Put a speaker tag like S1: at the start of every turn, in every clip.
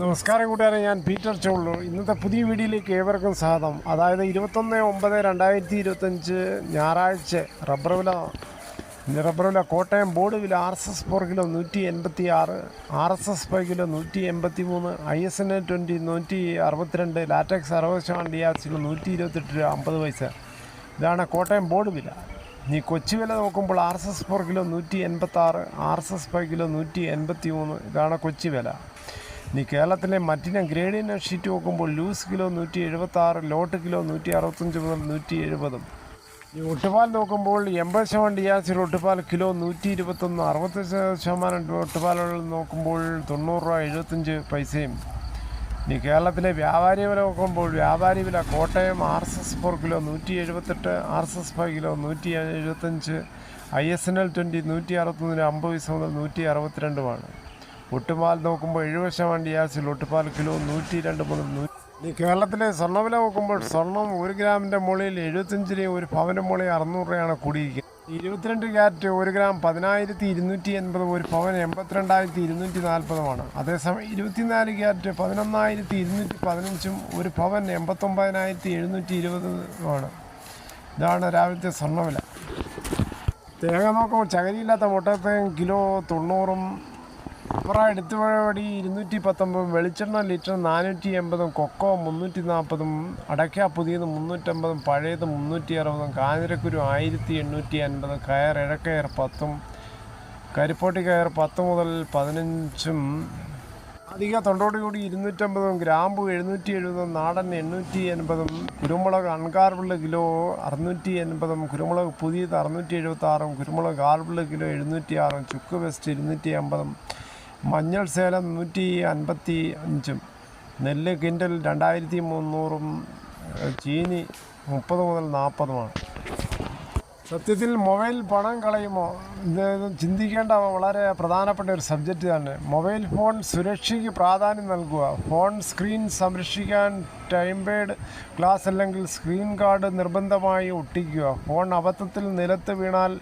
S1: നമസ്കാരം കൂട്ടുകാരെ ഞാൻ പീറ്റർ ചോള്ളു ഇന്നത്തെ പുതിയ വീഡിയോയിലേക്ക് ഏവർക്കും സ്വാഗതം. അതായത് ഇരുപത്തൊന്ന് ഒമ്പത് രണ്ടായിരത്തി ഇരുപത്തഞ്ച് ഞായറാഴ്ച റബ്ബർ വില റബ്ബർ വില കോട്ടയം ബോർഡ് വില R S S four kilo നൂറ്റി എൺപത്തി ആറ് R S S five kilo നൂറ്റി എൺപത്തി മൂന്ന് I S N A twenty നൂറ്റി അറുപത്തിരണ്ട് ലാറ്റക്സ് അറുപത് ശതമാനം ഡി ആർ സിലോ നൂറ്റി ഇരുപത്തെട്ട് രൂപ അമ്പത് പൈസ. ഇതാണ് കോട്ടയം ബോർഡ് വില. നീ കൊച്ചി വില നോക്കുമ്പോൾ R S S four kilo നൂറ്റി എൺപത്താറ് R S S five kilo നൂറ്റി എൺപത്തി മൂന്ന് ഇതാണ് കൊച്ചി വില. നീ കേരളത്തിലെ മറ്റിനം ഗ്രേഡിയൻ ഷീറ്റ് നോക്കുമ്പോൾ ലൂസ് കിലോ നൂറ്റി എഴുപത്തി ആറ് ലോട്ട് കിലോ നൂറ്റി അറുപത്തഞ്ച് മുതൽ നൂറ്റി എഴുപതും ഈ ഒട്ടുപാൽ നോക്കുമ്പോൾ എൺപത് ശതമാനം ഡിയാസിൽ ഒട്ടുപാൽ കിലോ നൂറ്റി ഇരുപത്തൊന്ന് അറുപത്തി ശതമാനം ഒട്ടുപാലുകൾ നോക്കുമ്പോൾ തൊണ്ണൂറ് രൂപ എഴുപത്തഞ്ച് പൈസയും. ഇനി കേരളത്തിലെ വ്യാപാരി വില നോക്കുമ്പോൾ വ്യാപാരി വില Kottayam R S S four kilo നൂറ്റി എഴുപത്തെട്ട് R S S five kilo നൂറ്റി എഴുപത്തഞ്ച് I S N L twenty നൂറ്റി അറുപത്തൊന്നിന് അമ്പത് പൈസ മുതൽ നൂറ്റി അറുപത്തിരണ്ടുമാണ് ഒട്ടുപാൽ നോക്കുമ്പോൾ എഴുപത് ശതമാനം ഡിയാസിൽ ഒട്ടുപാൽ കിലോ നൂറ്റി രണ്ട് മുതൽ നൂറ്റി ഇനി കേരളത്തിലെ സ്വർണവില നോക്കുമ്പോൾ സ്വർണം ഒരു ഗ്രാമിന്റെ മുകളിൽ എഴുപത്തഞ്ച് രൂപ ഒരു പവന്റെ മുകളിൽ അറുന്നൂറ് രൂപയാണ് കൂടിയിരിക്കുന്നത്. ഇരുപത്തിരണ്ട് ക്യാരറ്റ് ഒരു ഗ്രാം പതിനായിരത്തി ഇരുന്നൂറ്റി എൺപതും ഒരു പവൻ എൺപത്തിരണ്ടായിരത്തി ഇരുന്നൂറ്റി നാൽപ്പതുമാണ്. അതേസമയം ഇരുപത്തിനാല് ക്യാരറ്റ് പതിനൊന്നായിരത്തി ഇരുന്നൂറ്റി പതിനഞ്ചും ഒരു പവൻ എൺപത്തൊമ്പതിനായിരത്തി എഴുന്നൂറ്റി ഇരുപതുമാണ്. ഇതാണ് രാവിലത്തെ സ്വർണവില. തേങ്ങ നോക്കുമ്പോൾ ചകരിയില്ലാത്ത മുട്ടത്തേങ്ങ കിലോ തൊണ്ണൂറും അപ്പുറ എടുത്തു വഴി ഇരുന്നൂറ്റി പത്തൊമ്പതും വെളിച്ചെണ്ണ ലിറ്റർ നാനൂറ്റി എൺപതും കൊക്കോ മുന്നൂറ്റി നാൽപ്പതും അടയ്ക്ക പുതിയത് മുന്നൂറ്റമ്പതും പഴയത് മുന്നൂറ്റി അറുപതും കാഞ്ഞിരക്കുരു ആയിരത്തി എണ്ണൂറ്റി അൻപത് കയർ ഇഴക്കയർ പത്തും കരിപ്പോട്ടി കയർ പത്ത് മുതൽ പതിനഞ്ചും അധിക തൊണ്ടോട് കൂടി ഇരുന്നൂറ്റമ്പതും ഗ്രാമ്പു എഴുന്നൂറ്റി എഴുപതും നാടൻ എണ്ണൂറ്റി എൺപതും കുരുമുളക് അൺകാർബിൾ കിലോ അറുന്നൂറ്റി എൺപതും കുരുമുളക് പുതിയത് അറുന്നൂറ്റി എഴുപത്തി ആറും കുരുമുളക് കാർബിൾ കിലോ എഴുന്നൂറ്റി ആറും ചുക്ക് വെസ്റ്റ് ഇരുന്നൂറ്റി അമ്പതും മഞ്ഞൾ സേലം നൂറ്റി അൻപത്തി അഞ്ചും നെല്ല് കിൻഡൽ രണ്ടായിരത്തി മുന്നൂറും ചീനി മുപ്പത് മുതൽ നാൽപ്പതുമാണ്. സത്യത്തിൽ മൊബൈൽ പണം കളയുമോ? ഇത് ചിന്തിക്കേണ്ട വളരെ പ്രധാനപ്പെട്ട ഒരു സബ്ജക്റ്റ് തന്നെ മൊബൈൽ ഫോൺ സുരക്ഷയ്ക്ക് പ്രാധാന്യം നൽകുക. ഫോൺ സ്ക്രീൻ സംരക്ഷിക്കാൻ ടൈം പേഡ് ഗ്ലാസ് അല്ലെങ്കിൽ സ്ക്രീൻ കാർഡ് നിർബന്ധമായി ഒട്ടിക്കുക. ഫോൺ അബദ്ധത്തിൽ നിലത്ത് വീണാൽ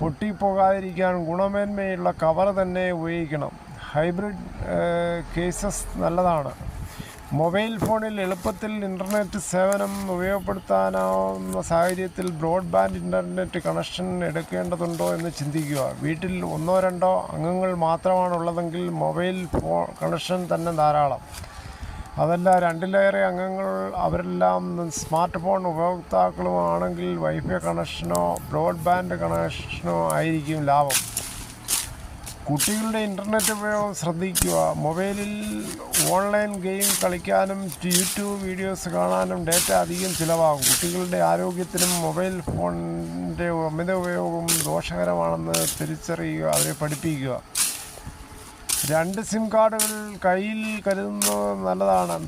S1: പൊട്ടിപ്പോകാതിരിക്കാൻ ഗുണമേന്മയുള്ള കവർ തന്നെ ഉപയോഗിക്കണം. ഹൈബ്രിഡ് കേസസ് നല്ലതാണ്. മൊബൈൽ ഫോണിൽ എളുപ്പത്തിൽ ഇന്റർനെറ്റ് സേവനം ഉപയോഗപ്പെടുത്താനാവുന്ന സാഹചര്യത്തിൽ ബ്രോഡ്ബാൻഡ് ഇന്റർനെറ്റ് കണക്ഷൻ എടുക്കേണ്ടതുണ്ടോ എന്ന് ചിന്തിക്കുക. വീട്ടിൽ ഒന്നോ രണ്ടോ അംഗങ്ങൾ മാത്രമാണുള്ളതെങ്കിൽ മൊബൈൽ ഫോ കണക്ഷൻ തന്നെ ധാരാളം. അതല്ല രണ്ടിലേറെ അംഗങ്ങൾ അവരെല്ലാം സ്മാർട്ട് ഫോൺ ഉപഭോക്താക്കളുമാണെങ്കിൽ വൈഫൈ കണക്ഷനോ ബ്രോഡ്ബാൻഡ് കണക്ഷനോ ആയിരിക്കും ലാഭം. കുട്ടികളുടെ ഇന്റർനെറ്റ് ഉപയോഗം ശ്രദ്ധിക്കുക. മൊബൈലിൽ ഓൺലൈൻ ഗെയിം കളിക്കാനും യൂട്യൂബ് വീഡിയോസ് കാണാനും ഡേറ്റ അധികം ചിലവാകും. കുട്ടികളുടെ ആരോഗ്യത്തിനും മൊബൈൽ ഫോണിന്റെ അമിത ഉപയോഗം ദോഷകരമാണെന്ന് തിരിച്ചറിയുക അവരെ പഠിപ്പിക്കുക. രണ്ട് സിം കാർഡുകൾ കയ്യിൽ കരുതുന്നത് നല്ലതാണ്.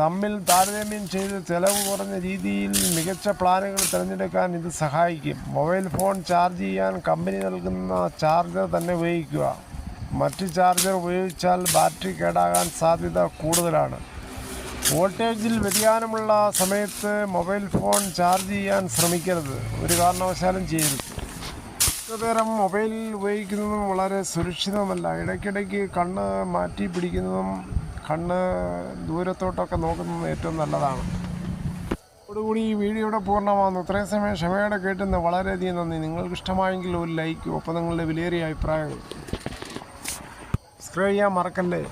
S1: തമ്മിൽ താരതമ്യം ചെയ്ത് ചെലവ് കുറഞ്ഞ രീതിയിൽ മികച്ച പ്ലാനുകൾ തിരഞ്ഞെടുക്കാൻ ഇത് സഹായിക്കും. മൊബൈൽ ഫോൺ ചാർജ് ചെയ്യാൻ കമ്പനി നൽകുന്ന ചാർജർ തന്നെ ഉപയോഗിക്കുക. മറ്റ് ചാർജർ ഉപയോഗിച്ചാൽ ബാറ്ററി കേടാകാൻ സാധ്യത കൂടുതലാണ്. വോൾട്ടേജിൽ വ്യതിയാനമുള്ള സമയത്ത് മൊബൈൽ ഫോൺ ചാർജ് ചെയ്യാൻ ശ്രമിക്കരുത്. ഒരു കാരണവശാലും ചെയ്യരുത്. നേരം മൊബൈൽ ഉപയോഗിക്കുന്നതും വളരെ സുരക്ഷിതമല്ല ഇടയ്ക്കിടയ്ക്ക് കണ്ണ് മാറ്റി പിടിക്കുന്നതും കണ്ണ് ദൂരത്തോട്ടൊക്കെ നോക്കുന്നത് ഏറ്റവും നല്ലതാണ്. അതോടുകൂടി ഈ വീഡിയോയുടെ പൂർണമാകുന്നു ഇത്രയും സമയം ക്ഷമയോടെ കേട്ടുന്ന വളരെയധികം നന്ദി. നിങ്ങൾക്ക് ഇഷ്ടമായെങ്കിൽ ഒരു ലൈക്കും ഒപ്പം നിങ്ങളുടെ വിലയേറിയ അഭിപ്രായങ്ങൾ. സബ്സ്ക്രൈബ് ചെയ്യാൻ മറക്കല്ലേ?